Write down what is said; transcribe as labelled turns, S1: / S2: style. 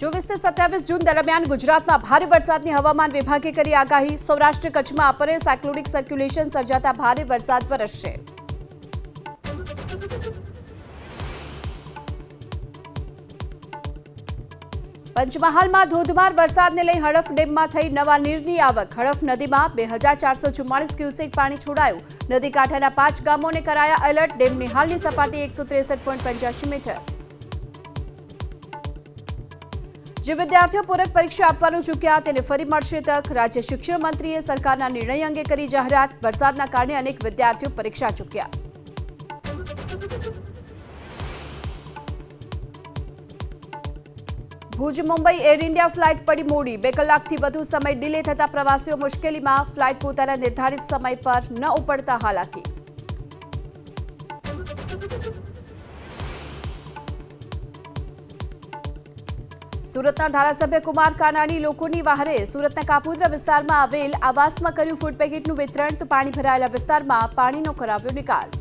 S1: ચોવીસથી સત્યાવીસ જૂન દરમિયાન ગુજરાતમાં ભારે વરસાદની હવામાન વિભાગે કરી આગાહી. સૌરાષ્ટ્ર કચ્છમાં અપરે સાયક્લોનિક સર્ક્યુલેશન સર્જાતા ભારે વરસાદ વરસશે. પંચમહાલમાં ધોધમાર વરસાદને લઈ હડફ ડેમમાં થઈ નવા નીરની આવક. હડફ નદીમાં બે હજાર ચારસો ચુમ્માલીસ ક્યુસેક પાણી છોડાયું. નદી કાંઠાના પાંચ ગામોને કરાયા એલર્ટ. ડેમની હાલની સપાટી એકસો ત્રેસઠ પોઈન્ટ પંચ્યાસી મીટર. જે વિદ્યાર્થીઓ પૂરક પરીક્ષા આપવાનું ચૂક્યા તેને ફરી મળશે તક. રાજ્ય શિક્ષણ મંત્રીએ સરકારના નિર્ણય અંગે કરી જાહેરાત. વરસાદના કારણે અનેક વિદ્યાર્થીઓ પરીક્ષા ચૂક્યા. Bhuj, Mumbai air India flight પડી મોડી. બે કલાકથી વધુ સમય ડિલે થતા પ્રવાસીઓ મુશ્કેલીમાં. ફ્લાઇટ પોતાના નિર્ધારિત સમય પર ન ઉપડતા હાલાકી. સુરતના ધારાસભ્ય કુમાર કાનાણી લોકોની વહારે સુરતના કાપુદ્રા વિસ્તારમાં આવેલ આવાસમાં કર્યું ફૂડ પેકેટનું વિતરણ, તો પાણી ભરાયેલા વિસ્તારમાં પાણીનો કરાવ્યો નિકાલ.